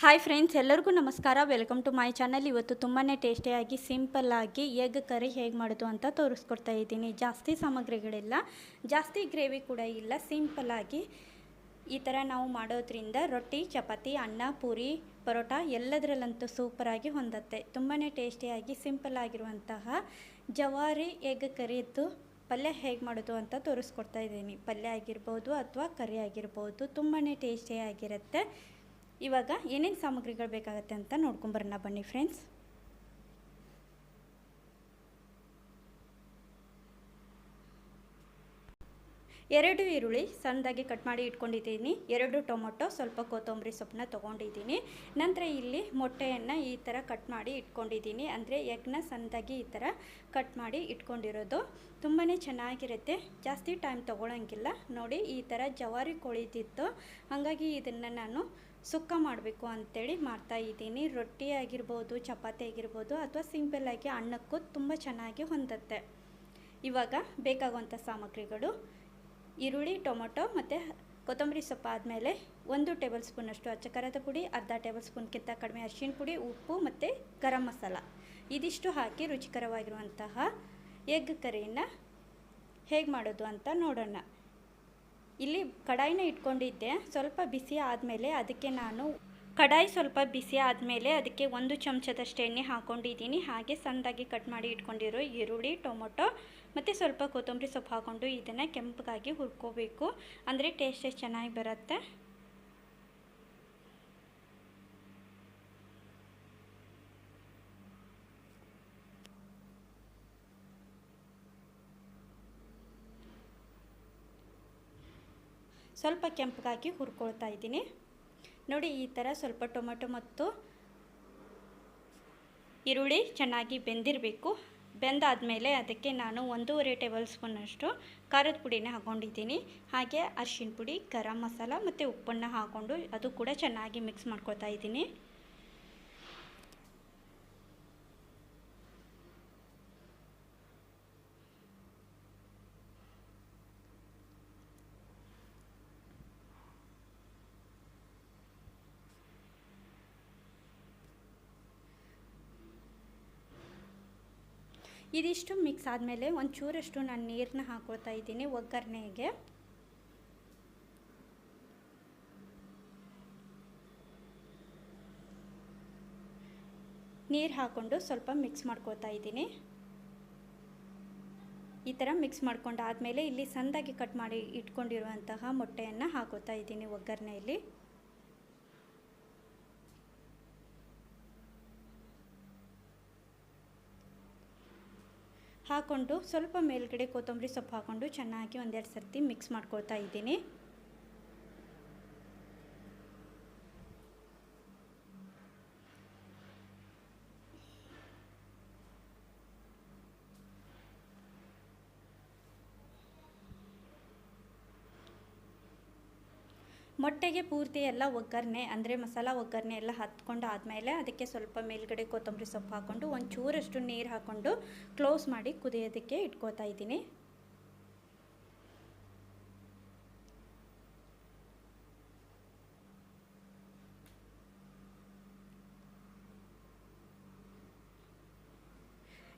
Hi friends ಎಲ್ಲರಿಗೂ ನಮಸ್ಕಾರ. Welcome to my channel ಇವತ್ತು ತುಂಬಾ ಟೇಸ್ಟಿಯಾಗಿ ಸಿಂಪಲ್ಲಾಗಿ ಎಗ್ ಕರಿ ಹೇಗೆ ಮಾಡೋದು ಅಂತ ತೋರಿಸ್ಕೊಡ್ತಾ ಇದ್ದೀನಿ. ಜಾಸ್ತಿ ಸಾಮಗ್ರಿಗಳಿಲ್ಲ. ಜಾಸ್ತಿ ಗ್ರೇವಿ ಕೂಡ ಇಲ್ಲ. ಸಿಂಪಲ್ಲಾಗಿ ಈ ಥರ ನಾವು ಮಾಡೋದ್ರಿಂದ ರೊಟ್ಟಿ, ಚಪಾತಿ, ಅನ್ನ, ಪೂರಿ, ಪರೋಟ ಎಲ್ಲದರಲ್ಲಂತೂ ಸೂಪರಾಗಿ ಹೊಂದತ್ತೆ. ತುಂಬಾ ಟೇಸ್ಟಿಯಾಗಿ ಸಿಂಪಲ್ ಆಗಿರುವಂತಹ ಜವಾರಿ ಎಗ್ ಕರಿದ್ದು ಪಲ್ಯ ಹೇಗೆ ಮಾಡೋದು ಅಂತ ತೋರಿಸ್ಕೊಡ್ತಾ ಇದ್ದೀನಿ. ಪಲ್ಯ ಆಗಿರ್ಬೋದು ಅಥವಾ ಕರಿ ಆಗಿರ್ಬೋದು ತುಂಬಾ ಟೇಸ್ಟಿಯಾಗಿರುತ್ತೆ ಇವಾಗ ಏನೇನು ಸಾಮಗ್ರಿಗಳು ಬೇಕಾಗುತ್ತೆ ಅಂತ ನೋಡ್ಕೊಂಬರೋಣ ಬನ್ನಿ ಫ್ರೆಂಡ್ಸ್ ಎರಡು ಈರುಳ್ಳಿ ಸಣ್ಣದಾಗಿ ಕಟ್ ಮಾಡಿ ಇಟ್ಕೊಂಡಿದ್ದೀನಿ. ಎರಡು ಟೊಮೊಟೊ, ಸ್ವಲ್ಪ ಕೊತ್ತಂಬರಿ ಸೊಪ್ಪನ್ನ ತೊಗೊಂಡಿದ್ದೀನಿ. ನಂತರ ಇಲ್ಲಿ ಮೊಟ್ಟೆಯನ್ನು ಈ ಥರ ಕಟ್ ಮಾಡಿ ಇಟ್ಕೊಂಡಿದ್ದೀನಿ. ಅಂದರೆ ಎಗ್ನ ಸಣ್ಣದಾಗಿ ಈ ಥರ ಕಟ್ ಮಾಡಿ ಇಟ್ಕೊಂಡಿರೋದು. ತುಂಬಾ ಚೆನ್ನಾಗಿರುತ್ತೆ. ಜಾಸ್ತಿ ಟೈಮ್ ತೊಗೊಳಂಗಿಲ್ಲ. ನೋಡಿ, ಈ ಥರ ಜವಾರಿ ಕೊಳಿದಿತ್ತು ಹಾಗಾಗಿ ಇದನ್ನು ನಾನು ಸುಕ್ಕ ಮಾಡಬೇಕು ಅಂಥೇಳಿ ಮಾಡ್ತಾ ಇದ್ದೀನಿ. ರೊಟ್ಟಿ ಆಗಿರ್ಬೋದು, ಚಪಾತಿ ಆಗಿರ್ಬೋದು, ಅಥವಾ ಸಿಂಪಲ್ಲಾಗಿ ಅನ್ನಕ್ಕೂ ತುಂಬ ಚೆನ್ನಾಗಿ ಹೊಂದುತ್ತೆ. ಇವಾಗ ಬೇಕಾಗುವಂಥ ಸಾಮಗ್ರಿಗಳು. ಈರುಳ್ಳಿ, ಟೊಮೊಟೊ ಮತ್ತು ಕೊತ್ತಂಬರಿ ಸೊಪ್ಪು ಆದಮೇಲೆ ಒಂದು ಟೇಬಲ್ ಸ್ಪೂನಷ್ಟು ಅಚ್ಚಕಾರದ ಪುಡಿ, ಅರ್ಧ ಟೇಬಲ್ ಸ್ಪೂನ್ಗಿಂತ ಕಡಿಮೆ ಅರಿಶಿಣ ಪುಡಿ, ಉಪ್ಪು ಮತ್ತು ಗರಂ ಮಸಾಲ. ಇದಿಷ್ಟು ಹಾಕಿ ರುಚಿಕರವಾಗಿರುವಂತಹ ಎಗ್ ಕರಿಯನ್ನು ಹೇಗೆ ಮಾಡೋದು ಅಂತ ನೋಡೋಣ. ಇಲ್ಲಿ ಕಡಾಯಿನ ಇಟ್ಕೊಂಡಿದ್ದೆ. ಸ್ವಲ್ಪ ಬಿಸಿ ಆದಮೇಲೆ ಅದಕ್ಕೆ ನಾನು ಕಡಾಯಿ ಸ್ವಲ್ಪ ಬಿಸಿ ಆದಮೇಲೆ ಅದಕ್ಕೆ ಒಂದು ಚಮಚದಷ್ಟು ಎಣ್ಣೆ ಹಾಕ್ಕೊಂಡಿದ್ದೀನಿ ಹಾಗೆ ಸಣ್ಣದಾಗಿ ಕಟ್ ಮಾಡಿ ಇಟ್ಕೊಂಡಿರೋ ಈರುಳ್ಳಿ, ಟೊಮೊಟೊ ಮತ್ತು ಸ್ವಲ್ಪ ಕೊತ್ತಂಬರಿ ಸೊಪ್ಪು ಹಾಕ್ಕೊಂಡು ಇದನ್ನು ಕೆಂಪಗಾಗಿ ಹುರ್ಕೋಬೇಕು. ಅಂದರೆ ಟೇಸ್ಟ್ ಚೆನ್ನಾಗಿ ಬರುತ್ತೆ? ಸ್ವಲ್ಪ ಕೆಂಪಗಾಗಿ ಹುರ್ಕೊಳ್ತಾ ಇದ್ದೀನಿ. ನೋಡಿ ಈ ಥರ ಸ್ವಲ್ಪ ಟೊಮೆಟೊ ಮತ್ತು ಈರುಳ್ಳಿ ಚೆನ್ನಾಗಿ ಬೆಂದಿರಬೇಕು. ಬೆಂದಾದಮೇಲೆ ಅದಕ್ಕೆ ನಾನು ಒಂದೂವರೆ ಟೇಬಲ್ ಸ್ಪೂನಷ್ಟು ಖಾರದ ಪುಡಿನ ಹಾಕ್ಕೊಂಡಿದ್ದೀನಿ ಹಾಗೆ ಅರ್ಶಿನ ಪುಡಿ, ಗರಂ ಮಸಾಲ ಮತ್ತು ಉಪ್ಪನ್ನು ಹಾಕ್ಕೊಂಡು ಅದು ಕೂಡ ಚೆನ್ನಾಗಿ ಮಿಕ್ಸ್ ಮಾಡ್ಕೊತಾ ಇದ್ದೀನಿ. ಇದಿಷ್ಟು ಮಿಕ್ಸ್ ಆದಮೇಲೆ ಒಂದು ಚೂರಷ್ಟು ನಾನು ನೀರನ್ನ ಹಾಕ್ಕೊಳ್ತಾ ಇದ್ದೀನಿ ಒಗ್ಗರಣೆಗೆ. ನೀರು ಹಾಕ್ಕೊಂಡು ಸ್ವಲ್ಪ ಮಿಕ್ಸ್ ಮಾಡ್ಕೊಳ್ತಾ ಇದ್ದೀನಿ. ಈ ಥರ ಮಿಕ್ಸ್ ಮಾಡ್ಕೊಂಡಾದಮೇಲೆ ಇಲ್ಲಿ ಸಂದಾಗಿ ಕಟ್ ಮಾಡಿ ಇಟ್ಕೊಂಡಿರುವಂತಹ ಮೊಟ್ಟೆಯನ್ನು ಹಾಕೋತಾ ಇದ್ದೀನಿ ಒಗ್ಗರಣೆಯಲ್ಲಿ. ಹಾಕ್ಕೊಂಡು ಸ್ವಲ್ಪ ಮೇಲ್ಗಡೆ ಕೊತ್ತಂಬರಿ ಸೊಪ್ಪು ಹಾಕ್ಕೊಂಡು ಚೆನ್ನಾಗಿ ಒಂದೆರಡು ಸರ್ತಿ ಮಿಕ್ಸ್ ಮಾಡ್ಕೊಳ್ತಾ ಇದ್ದೀನಿ. ಮೊಟ್ಟೆಗೆ ಪೂರ್ತಿ ಎಲ್ಲ ಒಗ್ಗರಣೆ, ಅಂದರೆ ಮಸಾಲ ಒಗ್ಗರಣೆ ಎಲ್ಲ ಹತ್ಕೊಂಡು ಆದಮೇಲೆ ಅದಕ್ಕೆ ಸ್ವಲ್ಪ ಮೇಲ್ಗಡೆ ಕೊತ್ತಂಬರಿ ಸೊಪ್ಪು ಹಾಕ್ಕೊಂಡು ಒಂಚೂರಷ್ಟು ಚೂರಷ್ಟು ನೀರು ಹಾಕ್ಕೊಂಡು ಕ್ಲೋಸ್ ಮಾಡಿ ಕುದಿಯೋದಕ್ಕೆ ಇಟ್ಕೋತಾ ಇದ್ದೀನಿ.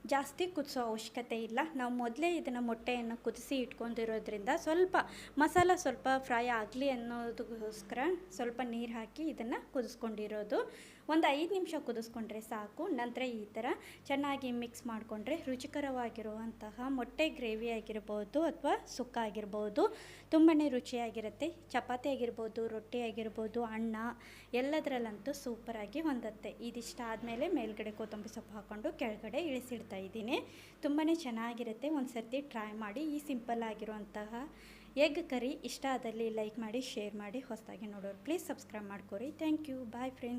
ಜಾಸ್ತಿ ಕುದಿಸೋ ಅವಶ್ಯಕತೆ ಇಲ್ಲ. ನಾವು ಮೊದಲೇ ಇದನ್ನು ಮೊಟ್ಟೆಯನ್ನು ಕುದಿಸಿ ಇಟ್ಕೊಂಡಿರೋದ್ರಿಂದ ಸ್ವಲ್ಪ ಮಸಾಲ ಸ್ವಲ್ಪ ಫ್ರೈ ಆಗಲಿ ಅನ್ನೋದಕ್ಕೋಸ್ಕರ ಸ್ವಲ್ಪ ನೀರು ಹಾಕಿ ಇದನ್ನು ಕುದಿಸ್ಕೊಂಡಿರೋದು. ಒಂದು ಐದು ನಿಮಿಷ ಕುದಿಸ್ಕೊಂಡ್ರೆ ಸಾಕು, ನಂತರ ಈ ಥರ ಚೆನ್ನಾಗಿ ಮಿಕ್ಸ್ ಮಾಡಿಕೊಂಡ್ರೆ ರುಚಿಕರವಾಗಿರುವಂತಹ ಮೊಟ್ಟೆ ಗ್ರೇವಿ ಆಗಿರ್ಬೋದು ಅಥವಾ ಸುಕ್ಕ ಆಗಿರ್ಬೋದು. ತುಂಬಾ ರುಚಿಯಾಗಿರುತ್ತೆ. ಚಪಾತಿ ಆಗಿರ್ಬೋದು, ರೊಟ್ಟಿ ಆಗಿರ್ಬೋದು, ಅನ್ನ ಎಲ್ಲದರಲ್ಲಂತೂ ಸೂಪರಾಗಿ ಹೊಂದತ್ತೆ ಇದಿಷ್ಟ ಆದಮೇಲೆ ಮೇಲ್ಗಡೆ ಕೊತ್ತಂಬರಿ ಸೊಪ್ಪು ಹಾಕ್ಕೊಂಡು ಕೆಳಗಡೆ ಇಳಿಸಿಡ್ತಾ ಇದ್ದೀನಿ. ತುಂಬಾ ಚೆನ್ನಾಗಿರುತ್ತೆ. ಒಂದು ಸರ್ತಿ ಟ್ರೈ ಮಾಡಿ ಈ ಸಿಂಪಲ್ ಆಗಿರುವಂತಹ ಎಗ್ ಕರಿ ಇಷ್ಟ ಆದಲ್ಲಿ ಲೈಕ್ ಮಾಡಿ ಶೇರ್ ಮಾಡಿ, ಹೊಸದಾಗಿ ನೋಡೋರು ಪ್ಲೀಸ್ ಸಬ್ಸ್ಕ್ರೈಬ್ ಮಾಡ್ಕೊರಿ. Thank you bye friends